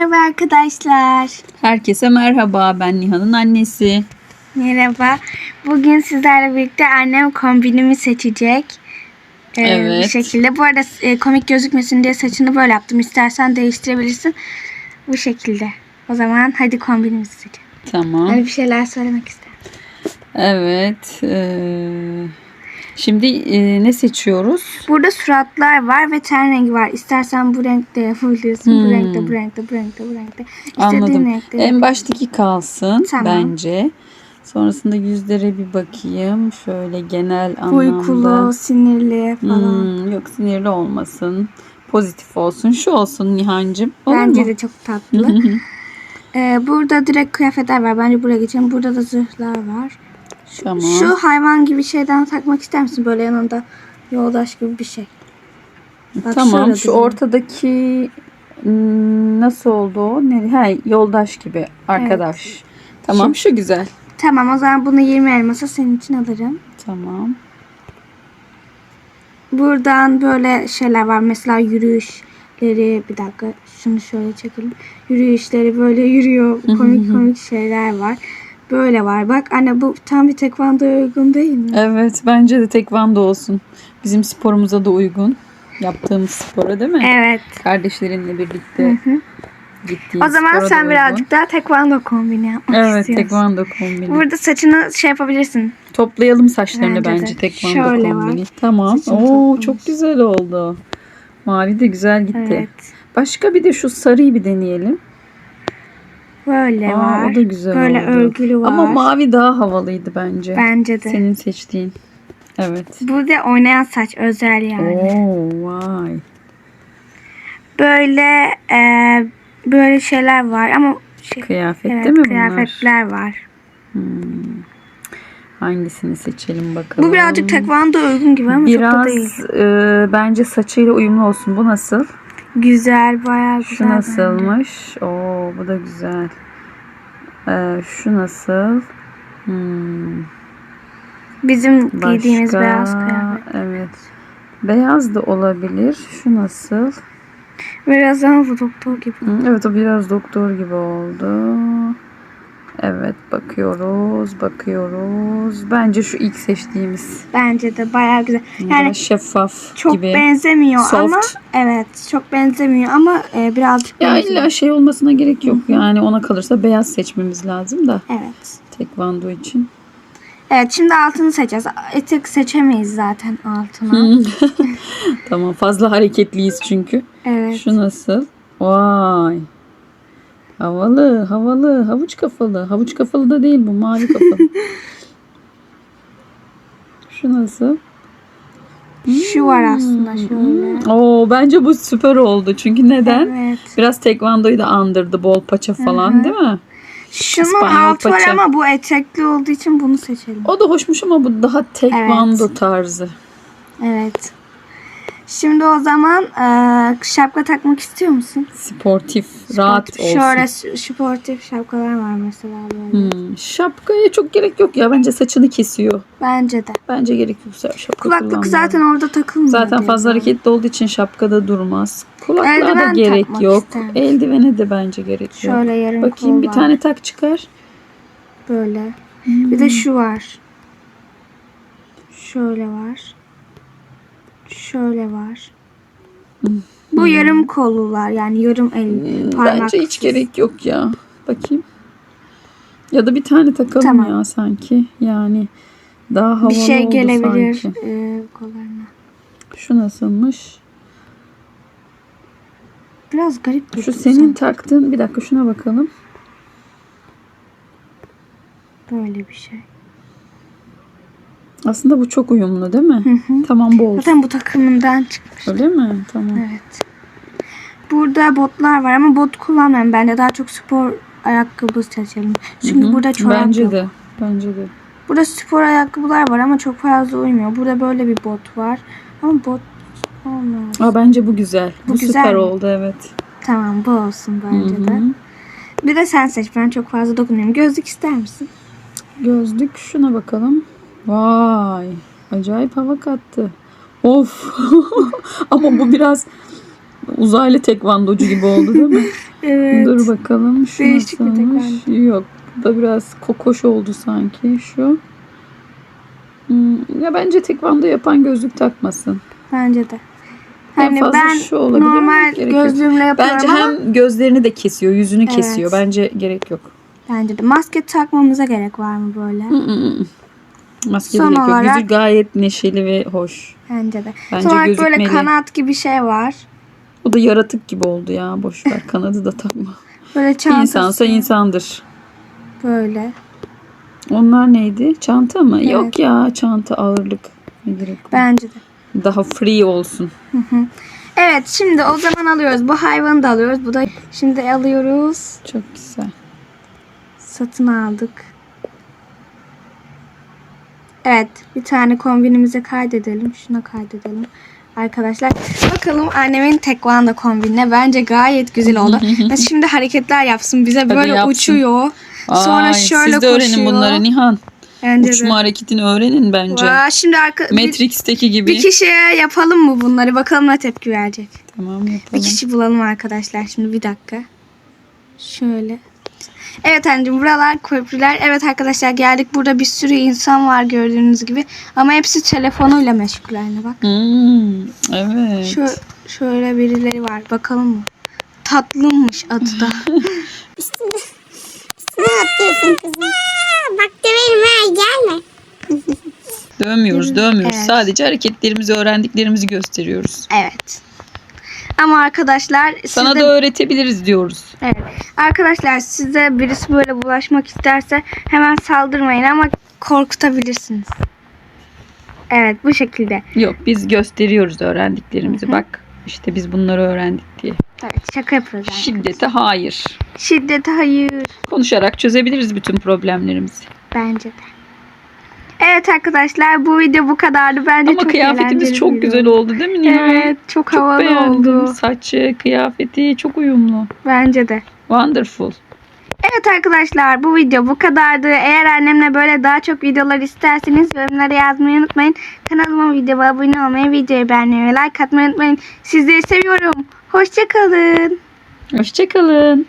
Merhaba arkadaşlar. Herkese merhaba. Ben Nihan'ın annesi. Merhaba. Bugün sizlerle birlikte annem kombinimi seçecek. Ee, Evet. Bu şekilde. Bu arada e, komik gözükmesin diye saçını böyle yaptım. İstersen değiştirebilirsin. Bu şekilde. O zaman hadi kombinimizi seçelim. Tamam. Hani bir şeyler söylemek ister. Evet. eee, şimdi eee, ne seçiyoruz? Burada suratlar var ve ten rengi var. İstersen bu renkte yapabilirsin. Bu Hmm. renkte, bu renkte, bu renkte, bu renkte. İstediğin Anladım. renkte En baştaki kalsın Tamam. bence. Sonrasında yüzlere bir bakayım. Şöyle genel anlamda. Uykulu, sinirli falan. Hmm, yok sinirli olmasın. Pozitif olsun. Şu olsun Nihan'cığım. Olur Bence mu? de çok tatlı. Ee, burada direkt kıyafetler var. Bence buraya geçelim. Burada da zırhlar var. Tamam. Şu hayvan gibi şeyden takmak ister misin? Böyle yanında yoldaş gibi bir şey. Bak tamam. Şu duruyor. ortadaki hmm, nasıl oldu o? Ne? He, yoldaş gibi. Arkadaş. Tamam şu güzel. Tamam o zaman bunu 20 elmasa senin için alırım. Tamam. Buradan böyle şeyler var. Mesela yürüyüşleri. Bir dakika şunu şöyle çekelim. Yürüyüşleri böyle yürüyor. Komik komik şeyler var. Böyle var. Bak anne bu tam bir tekvandoya uygun değil mi? Evet bence de tekvando olsun. Bizim sporumuza da uygun. Yaptığımız spora değil mi? Evet. Kardeşlerinle birlikte Hı hı. gittiğin O zaman spora da sen uygun. birazcık daha tekvando kombini yapmak Evet istiyorsun. tekvando kombini. Burada saçını şey yapabilirsin. Toplayalım saçlarını Bence bence, tekvando Şöyle kombini. var. Tamam. Saçını Oo toplamış. çok güzel oldu. Mavi de güzel gitti. Evet. Başka bir de şu sarıyı bir deneyelim. Böyle Aa, var. o da güzel Böyle oldu. örgülü var. Ama mavi daha havalıydı bence. Bence de. Senin seçtiğin. Evet. Bu da oynayan saç özel yani. Oo vay. Böyle e, böyle şeyler var ama şey, Kıyafet evet, değil mi bunlar? kıyafetler var. Hmm. Hangisini seçelim bakalım. Bu birazcık tekvando uygun gibi ama çok da değil. Biraz e, bence saçıyla uyumlu olsun. Bu nasıl? Güzel, bayağı güzel. Şu bence. nasılmış? Oo bu da güzel. Ee, şu nasıl? Hmm, Bizim başka. giydiğimiz beyaz kıyafet. Evet. Beyaz da olabilir. Şu nasıl? Biraz bu doktor gibi. Evet o biraz doktor gibi oldu. Evet bakıyoruz, bakıyoruz. Bence şu ilk seçtiğimiz Bence de bayağı güzel. yani Yani şeffaf çok gibi. benzemiyor Soft. ama evet çok benzemiyor ama e, birazcık Ya benziyor. illa şey olmasına gerek yok. Yani ona kalırsa beyaz seçmemiz lazım da Evet. tekvando için. Evet şimdi altını seçeceğiz. Etek seçemeyiz zaten altına. Tamam fazla hareketliyiz çünkü. Evet. Şu nasıl? Vay. Havalı, havalı, havuç kafalı. Havuç kafalı da değil bu, mavi kafalı. Şu nasıl? Şu var aslında şöyle. Oo, bence bu süper oldu. Çünkü neden? Evet. Biraz tekvandoyu da andırdı. Bol paça falan değil mi? Şunun İspanyol altı var paça. ama bu etekli olduğu için bunu seçelim. O da hoşmuş ama bu daha tekvando tarzı. Evet. Şimdi o zaman e, şapka takmak istiyor musun? Sportif, rahat Sportif. olsun. Şöyle sportif şapkalar var mesela böyle. Hmm, şapkaya çok gerek yok ya. Bence saçını kesiyor. Bence de. Bence gerek yok şapka Kulaklık kullanmaya. zaten orada takılmıyor. Zaten fazla ben. hareketli olduğu için şapkada durmaz. Kulaklığa da Eldiven gerek takmak yok. ister misin? Eldivene de bence gerek Şöyle yok. yarım Bakayım bir var. tane tak çıkar. Böyle. Bir de şu var. Şöyle var. Şöyle var. Bu yarım kollular yani yarım el parmak. Hmm, Bence hiç gerek yok ya. Bakayım. Ya da bir tane takalım Tamam. ya sanki. Yani daha havalı Bir şey oldu gelebilir sanki. e, kollarına. Şu nasılmış? Biraz garip Şu senin sanki. taktığın bir dakika şuna bakalım. Böyle bir şey. Aslında bu çok uyumlu değil mi? Hı hı. Tamam bu olsun. Zaten bu takımından çıkmış. Öyle mi? Tamam. Evet. Burada botlar var ama bot kullanmıyorum. Ben de daha çok spor ayakkabı seçelim. Çünkü Hı hı. burada çorap Bence yok. de. Bence de. Burada spor ayakkabılar var ama çok fazla uymuyor. Burada böyle bir bot var. Ama bot olmaz. Aa, bence bu güzel. Bu Bu, güzel süper mi? oldu evet. Tamam bu olsun bence Hı de. Bir de sen seç. Ben çok fazla dokunmuyorum. Gözlük ister misin? Gözlük şuna bakalım. Vay. Acayip hava kattı. Of. Ama bu biraz uzaylı tekvandocu gibi oldu değil mi? Evet. Dur bakalım şu Değişik bir nasılmış? Yok. Bu da biraz kokoş oldu sanki şu. Hmm, ya bence tekvando yapan gözlük takmasın. Bence de. Hani ben şu olabilir normal gözlüğümle yapıyorum Bence ama hem gözlerini de kesiyor, yüzünü Evet. kesiyor. Bence gerek yok. bence de. Maske takmamıza gerek var mı böyle? Maske Son gerek yok. olarak- Yüzü gayet neşeli ve hoş. Bence de. Bence Son olarak böyle gözükmeli. kanat gibi şey var. O da yaratık gibi oldu ya. Boş ver. Kanadı da takma. Böyle çantası. İnsansa insandır. Böyle. Onlar neydi? Çanta mı? Evet. Yok ya çanta ağırlık. Ne gerek var? Bence de. Daha free olsun. Evet şimdi o zaman alıyoruz. Bu hayvanı da alıyoruz. Bu da şimdi alıyoruz. Çok güzel. Satın aldık. Evet bir tane kombinimize kaydedelim. Şuna kaydedelim. Arkadaşlar bakalım annemin tekvando kombinine bence gayet güzel oldu. Ve şimdi hareketler yapsın bize böyle yapsın. uçuyor. Sonra Ay, şöyle siz de öğrenin koşuyor. bunları Nihan. Bence Uçma de. hareketini öğrenin bence. Vaa, şimdi arka, bir, Matrix'teki gibi. bir kişiye yapalım mı bunları? Bakalım ne tepki verecek. Tamam Bir yapalım. kişi bulalım arkadaşlar. Şimdi bir dakika. Şöyle. Evet anneciğim buralar köprüler. Evet arkadaşlar geldik. Burada bir sürü insan var gördüğünüz gibi. Ama hepsi telefonuyla meşgul anne bak. Hmm, evet. Şu şöyle birileri var. Bakalım mı? Tatlımmış adı da. Ne yapıyorsun kızım? Aa, bak döverim ha gelme. Dövmüyoruz, dövmüyoruz. Evet. Sadece hareketlerimizi, öğrendiklerimizi gösteriyoruz. evet. Ama arkadaşlar Sana sizde- da öğretebiliriz diyoruz. Evet. Arkadaşlar size birisi böyle bulaşmak isterse hemen saldırmayın ama korkutabilirsiniz. Evet bu şekilde. Yok biz gösteriyoruz öğrendiklerimizi. Bak işte biz bunları öğrendik diye. Evet şaka yapıyoruz. yani. Şiddete hayır. Şiddete hayır. Konuşarak çözebiliriz bütün problemlerimizi. Bence de. Evet arkadaşlar bu video bu kadardı. Bence Ama çok kıyafetimiz çok güzel oldu değil mi Nihan? Evet çok, Çok havalı beğendim. oldu. Saçı, kıyafeti çok uyumlu. Bence de. Wonderful. Evet arkadaşlar bu video bu kadardı. Eğer annemle böyle daha çok videolar isterseniz yorumlara yazmayı unutmayın. Kanalıma videoma abone olmayı, videoyu beğenmeyi ve like atmayı unutmayın. Sizleri seviyorum. Hoşçakalın. Hoşçakalın.